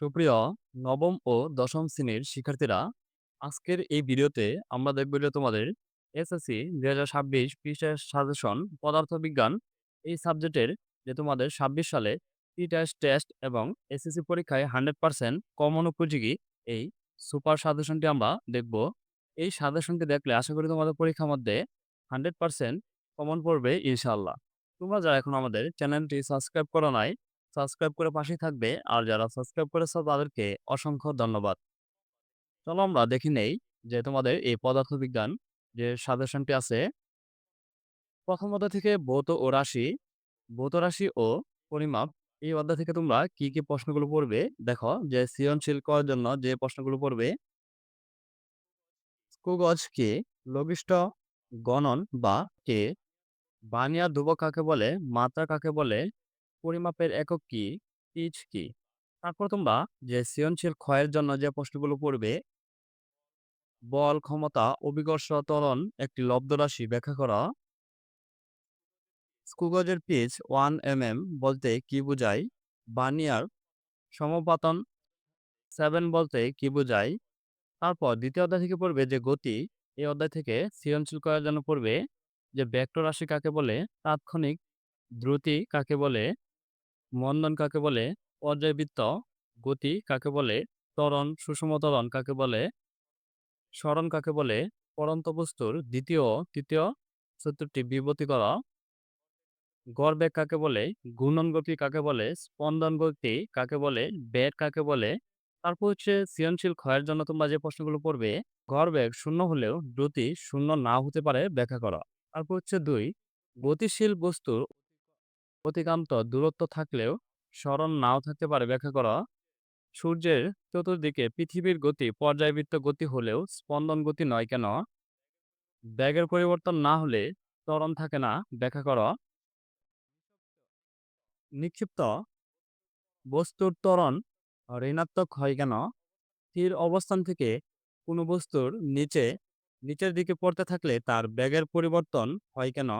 সুপ্রিয় নবম ও দশম শ্রেণির শিক্ষার্থীরা, আজকের এই ভিডিওতে আমরা দেখব যে তোমাদের এসএসসি ২০২৬ পৃষ্ঠার সাজেশন পদার্থবিজ্ঞান এই সাবজেক্টের যে তোমাদের ২৬ সালে টি-টেস্ট, টেস্ট এবং এসএসসি পরীক্ষায় 100% কমন উপযোগী এই সুপার সাজেশনটি আমরা দেখব। এই সাজেশনটি দেখলে আশা করি তোমাদের পরীক্ষার মধ্যে 100% কমন পড়বে ইনশাল্লাহ তোমরা যারা এখন আমাদের চ্যানেলটি সাবস্ক্রাইব করো নাই, সাবস্ক্রাইব করে পাশেই থাকবে। আর যারা সাবস্ক্রাইব করেছ তাদেরকে অসংখ্য ধন্যবাদ। চলো আমরা দেখে নেই যে তোমাদের এই পদার্থবিজ্ঞান যে সাজেশনটি আছে প্রথম অধ্যায় থেকে ভৌত ও রাশি, ভৌত রাশি ও পরিমাপ এই অধ্যায় থেকে তোমরা কি, কি প্রশ্নগুলো পড়বে দেখো যে সৃজনশীল করার জন্য যে প্রশ্নগুলো পড়বে স্কুগজ কি? লঘিষ্ঠ গণন বা কে? বানিয়া ধ্রুবক কাকে বলে? মাত্রা কাকে বলে? পরিমাপের একক কি? পিচ কি? তারপর তোমরা যে সৃজনশীল ক্ষয়ের জন্য যে প্রশ্নগুলো পড়বে বল, ক্ষমতা, অভিকর্ষ, ত্বরণ একটি লব্ধ রাশি ব্যাখ্যা করা। স্কুগজের পিচ 1 এমএম বলতে কি বোঝায়? বার্নিয়ার সমপাতন সেভেন বলতে কি বোঝায়? তারপর দ্বিতীয় অধ্যায় থেকে পড়বে যে গতি, এই অধ্যায় থেকে সৃজনশীল করার জন্য পড়বে যে ভেক্টর রাশি কাকে বলে? তাৎক্ষণিক দ্রুতি কাকে বলে? মন্দন কাকে বলে? পর্যায়বৃত্ত গতি কাকে বলে? ত্বরণ, সুষম ত্বরণ কাকে বলে? স্মরণ কাকে বলে? পড়ন্ত বস্তুর দ্বিতীয় তৃতীয় সূত্রটি বিবৃতি করা। গড়বেগ কাকে বলে? ঘূর্ণন গতি কাকে বলে? স্পন্দন গতি কাকে বলে? বেগ কাকে বলে? তারপর হচ্ছে সৃজনশীল ক্ষয়ের জন্য তোমরা যে প্রশ্নগুলো পড়বে গড়বেগ শূন্য হলেও দ্রুতি শূন্য না হতে পারে ব্যাখ্যা করা। তারপর হচ্ছে দুই গতিশীল বস্তুর অতিক্রান্ত দূরত্ব থাকলেও সরণ নাও থাকতে পারে ব্যাখ্যা করা। সূর্যের চতুর্দিকে পৃথিবীর গতি, পর্যায়বৃত্ত গতি হলেও স্পন্দন গতি নয় কেন? বেগের পরিবর্তন না হলে ত্বরণ থাকে না, ব্যাখ্যা করা। নিক্ষিপ্ত বস্তুর ত্বরণ ঋণাত্মক হয় কেন? স্থির অবস্থান থেকে কোনো বস্তুর নিচে, নিচের দিকে পড়তে থাকলে তার ব্যাগের পরিবর্তন হয় কেন?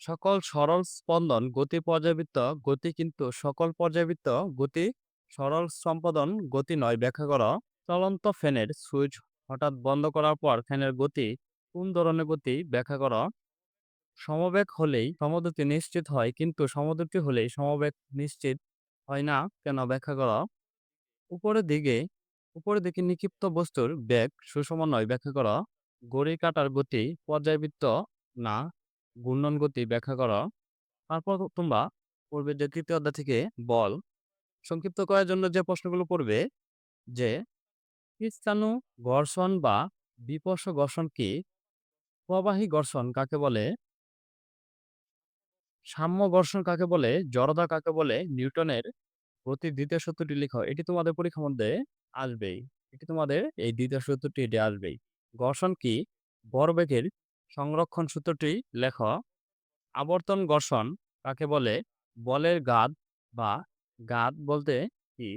সকল সরল স্পন্দন গতি পর্যায়বৃত্ত, গতি কিন্তু সকল পর্যায়বৃত্ত, গতি সরল সম্পাদন, গতি নয়, ব্যাখ্যা করা। চলন্ত ফ্যানের সুইচ হঠাৎ বন্ধ করার পর ফ্যানের গতি কোন ধরনের গতি ব্যাখ্যা করা। সমবেগ হলেই সমদ্রুতি নিশ্চিত হয়, কিন্তু সমদ্রুতি হলেই সমবেগ নিশ্চিত হয় না কেন ব্যাখ্যা করা। উপরের দিকে উপরের দিকে নিক্ষিপ্ত বস্তুর বেগ সুষম নয়, ব্যাখ্যা করা। ঘড়ির কাঁটার গতি পর্যায়বৃত্ত না ঘূর্ণন গতি ব্যাখ্যা করা। তারপর তোমরা পড়বে যে তৃতীয় অধ্যায় থেকে বল সংক্ষিপ্ত করার জন্য যে প্রশ্নগুলো পড়বে, যে পিস্তানু ঘর্ষণ বা বিপর্শ ঘর্ষণ কি? প্রবাহী ঘর্ষণ কাকে বলে? সাম্য ঘর্ষণ কাকে বলে? জড়তা কাকে বলে? নিউটনের গতির দ্বিতীয় সূত্রটি লিখো। এটি তোমাদের পরীক্ষার মধ্যে আসবেই। এটি তোমাদের এই দ্বিতীয় সূত্রটি এটি আসবেই। ঘর্ষণ কি? ভরবেগের সংরক্ষণ সূত্রটি লেখ। আবর্তন ঘর্ষণ কাকে বলে? বলের গাদ বা গাদ বলতে কি?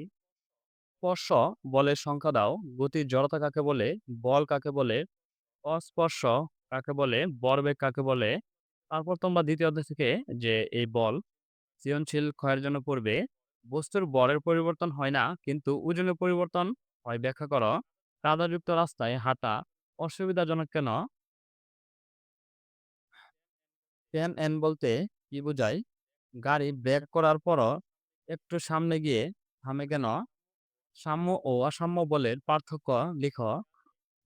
স্পর্শ বলের সংখ্যা দাও। গতির জড়তা কাকে বলে? বল কাকে বলে? অস্পর্শ কাকে বলে? ভরবেগ কাকে বলে? তারপর তোমরা দ্বিতীয় অধ্যায় থেকে যে এই বল সৃজনশীল ক্ষয়ের জন্য পড়বে, বস্তুর বলের পরিবর্তন হয় না, কিন্তু ওজনের পরিবর্তন হয় ব্যাখ্যা করো। কাদাযুক্ত রাস্তায় হাঁটা অসুবিধাজনক কেন? টেন এন বলতে কি বোঝায়? গাড়ি ব্রেক করার পরও একটু সামনে গিয়ে থামে কেন? সাম্য ও অসাম্য বলের পার্থক্য লিখ।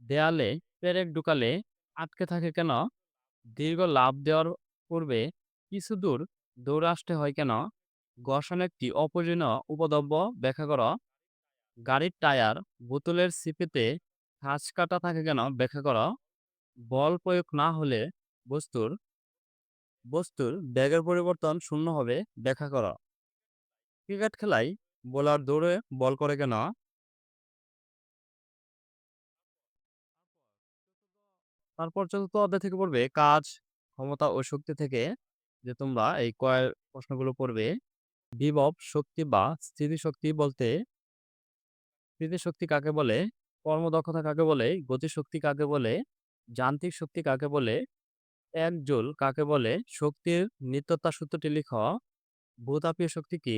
দেয়ালে পেরেক ঢুকালে আটকে থাকে কেন? দীর্ঘ লাভ দেওয়ার পূর্বে কিছু দূর দৌড়ে আসতে হয় কেন? ঘর্ষণ একটি অপ্রয়োজনীয় উপদ্রব্য ব্যাখ্যা কর। গাড়ির টায়ার বোতলের সিপেতে খাঁজ কাটা থাকে কেন ব্যাখ্যা কর। বল প্রয়োগ না হলে বস্তুর বস্তুর বেগের পরিবর্তন শূন্য হবে ব্যাখ্যা কর। ক্রিকেট খেলায় বোলার দৌড়ে বল করে কেন? তারপর চতুর্থ অধ্যায় থেকে পড়বে কাজ, ক্ষমতা ও শক্তি থেকে যে তোমরা এই কয়ের প্রশ্নগুলো পড়বে। বিভব শক্তি বা স্থিতিশক্তি বলতে স্থিতিশক্তি কাকে বলে? কর্মদক্ষতা কাকে বলে? গতিশক্তি কাকে বলে? যান্ত্রিক শক্তি কাকে বলে? এক জুল কাকে বলে? শক্তির নিত্যতা সূত্রটি লিখ। ভূতাপীয় শক্তি কি?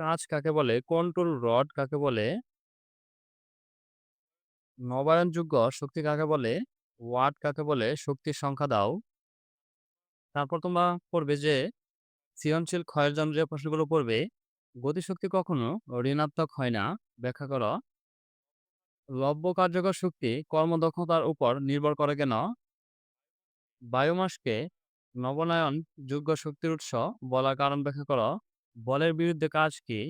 কাঁচ কাকে বলে? কন্ট্রোল রড কাকে বলে? নবায়নযোগ্য শক্তি কাকে বলে? ওয়াট কাকে বলে? শক্তির সংখ্যা দাও। তারপর তোমরা পড়বে যে, সৃজনশীল ক্ষয়ের জন্য যে প্রশ্নগুলো পড়বে। গতিশক্তি কখনো ঋণাত্মক হয় না। ব্যাখ্যা করো। লব্য কার্যকর শক্তি কর্মদক্ষতার উপর নির্ভর করে কেন? বায়োমাসকে নবনায়ন, যোগ্য শক্তির উৎস বলার কারণ ব্যাখ্যা করো। বলের বিরুদ্ধে কাজ কি?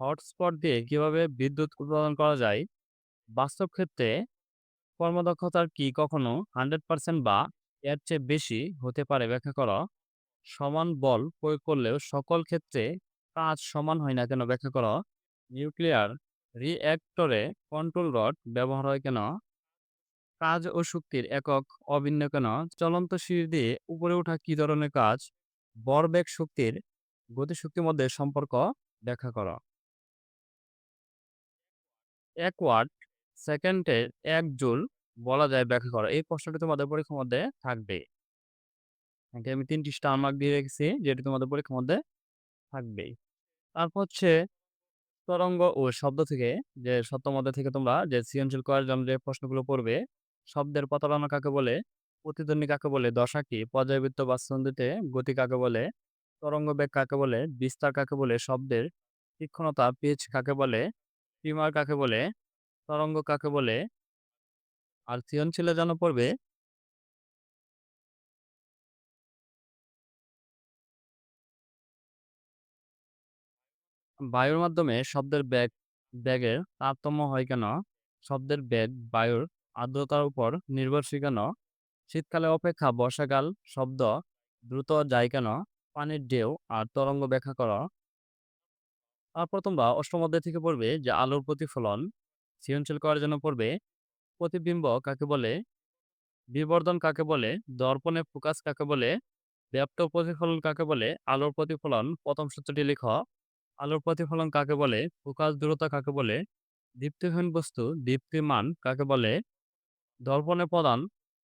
হটস্পট দিয়ে কীভাবে বিদ্যুৎ উৎপাদন করা যায়? বাস্তব ক্ষেত্রে কর্মদক্ষতার কি কখনো হান্ড্রেড পার্সেন্ট বা এর চেয়ে বেশি হতে পারে ব্যাখ্যা করো। সমান বল প্রয়োগ করলেও সকল ক্ষেত্রে কাজ সমান হয় না কেন ব্যাখ্যা করো। নিউক্লিয়ার রিঅ্যাক্টরে কন্ট্রোল রড ব্যবহার হয় কেন? কাজ ও শক্তির একক অভিন্ন কেন? চলন্ত সিঁড়ি দিয়ে উপরে ওঠা কি ধরনের কাজ? বরবেগ শক্তির গতিশক্তির মধ্যে সম্পর্ক ব্যাখ্যা করো। এক ওয়াট সেকেন্ডের এক জুল বলা যায় ব্যাখ্যা করো। এই প্রশ্নটি তোমাদের পরীক্ষার মধ্যে থাকবে। আমি তিনটি স্টার মার্ক দিয়ে রেখেছি, যেটি তোমাদের পরীক্ষার মধ্যে থাকবে তারপর হচ্ছে তরঙ্গ ও শব্দ থেকে, যে সত্য মধ্যে থেকে তোমরা যে সৃজনশীল করার জন্য যে প্রশ্নগুলো পড়বে শব্দের প্রতারণা কাকে বলে? প্রতিধ্বনি কাকে বলে? দশা কি? পর্যায়বৃত্ত বা গতি কাকে বলে? তরঙ্গ বেগ কাকে বলে? বিস্তার কাকে বলে? শব্দের তীক্ষ্ণতা, পিচ কাকে বলে? টিমার কাকে বলে? তরঙ্গ কাকে বলে? আর সৃজনশীলের যেন পড়বে বায়ুর মাধ্যমে শব্দের বেগ, বেগের তারতম্য হয় কেন? শব্দের বেগ বায়ুর আর্দ্রতার উপর নির্ভরশীল কেন? শীতকালে অপেক্ষা বর্ষাকাল শব্দ, দ্রুত যায় কেন? পানির ঢেউ আর তরঙ্গ ব্যাখ্যা কর। তারপর তোমরা অষ্টম অধ্যায় থেকে পড়বে যে আলোর প্রতিফলন সৃজনশীল করার জন্য পড়বে প্রতিবিম্ব কাকে বলে? বিবর্ধন কাকে বলে? দর্পণে ফোকাস কাকে বলে? ব্যাপ্ত প্রতিফলন কাকে বলে? আলোর প্রতিফলন প্রথম সূত্রটি লিখ। আলোর প্রতিফলন কাকে বলে? ফোকাস দূরতা কাকে বলে? দীপ্তিহীন বস্তু দীপ্তিমান কাকে বলে? দর্পণে প্রধান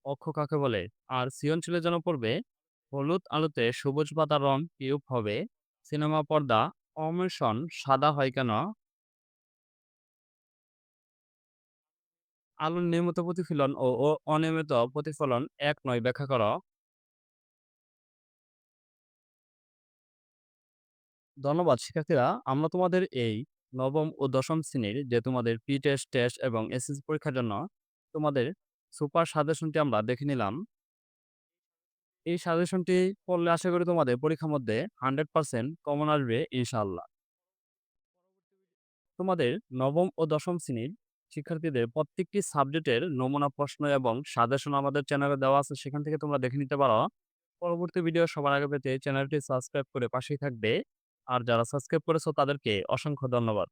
অক্ষ কাকে বলে? আর সৃজনশীলের জন্য পড়বে, হলুদ আলোতে সবুজ পাতার রং কিউব হবে, সিনেমা পর্দা অমেশন সাদা হয় কেন? আলোর নিয়মিত প্রতিফলন ও অনিয়মিত প্রতিফলন এক নয়, ব্যাখ্যা কর। ধন্যবাদ, শিক্ষার্থীরা, আমরা তোমাদের এই নবম ও দশম শ্রেণির যে তোমাদের পি টেস্ট টেস্ট এবং এসএসসি পরীক্ষার জন্য তোমাদের সুপার সাজেশনটি আমরা দেখে নিলাম। এই সাজেশনটি পড়লে আশা করি তোমাদের পরীক্ষার মধ্যে হান্ড্রেড পার্সেন্ট কমন আসবে ইনশাল্লাহ তোমাদের নবম ও দশম শ্রেণির শিক্ষার্থীদের প্রত্যেকটি সাবজেক্টের নমুনা প্রশ্ন এবং সাজেশন আমাদের চ্যানেলে দেওয়া আছে, সেখান থেকে তোমরা দেখে নিতে পারো। পরবর্তী ভিডিও সবার আগে পেতে চ্যানেলটি সাবস্ক্রাইব করে পাশেই থাকবে। আর যারা সাবস্ক্রাইব করেছ তাদেরকে অসংখ্য ধন্যবাদ।